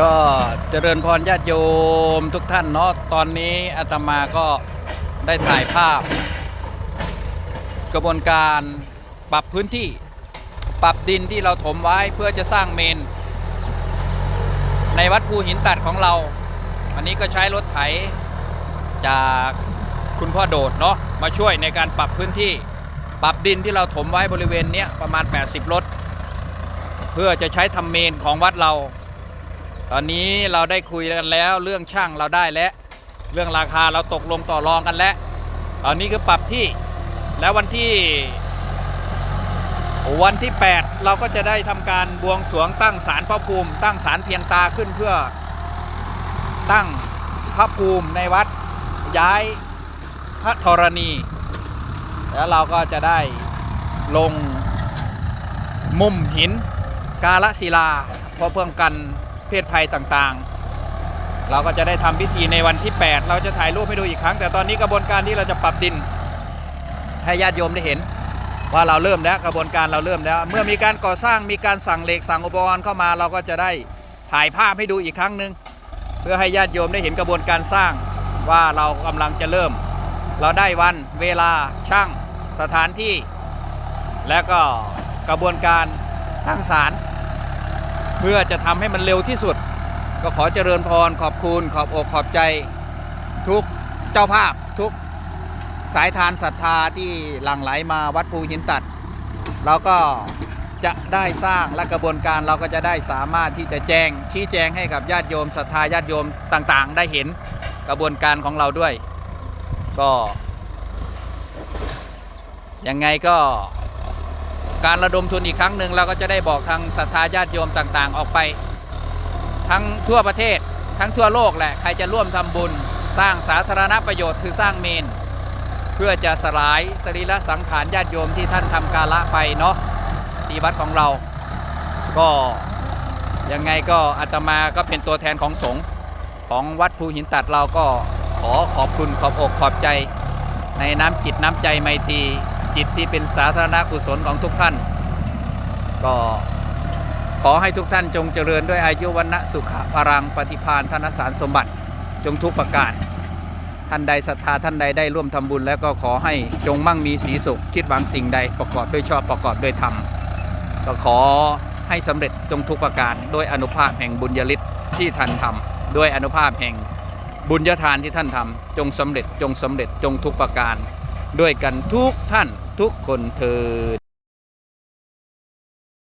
ก็เจริญพรญาติโยมทุกท่านเนาะตอนนี้อาตมาก็ได้ถ่ายภาพ กระบวนการปรับพื้นที่ ปรับดินที่เราถมไว้เพื่อจะสร้างเมน ในวัดภูหินตัดของเรา อันนี้ก็ใช้รถไถจากคุณพ่อโดดเนาะมาช่วยในการปรับพื้นที่ ปรับดินที่เราถมไว้บริเวณเนี้ยประมาณ 80รถเพื่อจะใช้ทำเมนของวัดเรา ตอนนี้เราได้คุยกันแล้ว เรื่องช่างเราได้แล้ว เรื่องราคาเราตกลงต่อรองกันแล้ว ตอนนี้คือปรับที่แล้ววันที่ วันที่ 8 เราก็จะได้ทำการบวงสรวงตั้งศาลพระภูมิ ตั้งศาลเพียงตาขึ้นเพื่อตั้งพระภูมิในวัดย้ายพระธรณี แล้วเราก็จะได้ลงมุมหินกาลศิลาเพื่อเพื่อกัน เพศภัยต่างๆ เราก็จะได้ทำพิธีในวันที่ 8 เราจะถ่ายรูปให้ดูอีกครั้ง แต่ตอนนี้กระบวนการที่เราจะปรับดิน ให้ญาติโยมได้เห็น ว่าเราเริ่มแล้วกระบวนการเราเริ่มแล้ว เมื่อมีการก่อสร้างมีการสั่งเหล็กสั่งอุปกรณ์เข้ามาเราก็จะได้ถ่ายภาพให้ดูอีกครั้งหนึ่งเพื่อให้ญาติโยมได้เห็นกระบวนการสร้างว่าเรากำลังจะเริ่ม เราได้วันเวลาช่างสถานที่ และก็กระบวนการตั้งศาล เพื่อจะทำให้มันเร็วที่สุด ก็ขอเจริญพรขอบคุณขอบอกขอบใจทุกเจ้าภาพทุกสายทานศรัทธาที่หลั่งไหลมาวัดภูหินตัด เราก็จะได้สร้างและกระบวนการเราก็จะได้สามารถที่จะแจ้งชี้แจงให้กับญาติโยมศรัทธาญาติโยมต่างๆ ได้เห็นกระบวนการของเราด้วย ก็ยังไงก็ การระดมทุนอีกครั้งหนึ่งเราก็จะได้บอกทางศรัทธาญาติโยมต่างๆ ออกไป ทั้งทั่วประเทศ ทั้งทั่วโลกแหละใครจะร่วมทำบุญ สร้างสาธารณประโยชน์คือสร้างเมน เพื่อจะสลายสรีระสังขารญาติโยมที่ท่านทำกาละไปเนาะที่วัดของเรา ก็ยังไงก็อาตมาก็เป็นตัวแทนของสงฆ์ของวัดภูหินตัดเราก็ขอขอบคุณขอบอกขอบใจในน้ำจิตน้ำใจไมตรี จิตที่เป็นสาธารณกุศลของทุกท่าน ก็ขอให้ทุกท่านจงเจริญด้วยอายุวันะสุขะพรังปฏิพานธนสารสมบัติจงทุกประการท่านใดศรัทธาท่านใดได้ร่วมทำบุญ แล้วก็ขอให้จงมั่งมีสีสุข คิดหวังสิ่งใดประกอบด้วยชอบประกอบด้วยธรรมก็ขอให้สำเร็จจงทุกประการด้วยอนุภาพแห่งบุญญาฤทธิ์ที่ท่านทำด้วยอนุภาพแห่งบุญญาทานที่ท่านทำจงสำเร็จจงสำเร็จจงทุกประการ ด้วยกันทุกท่านทุกคนเทิน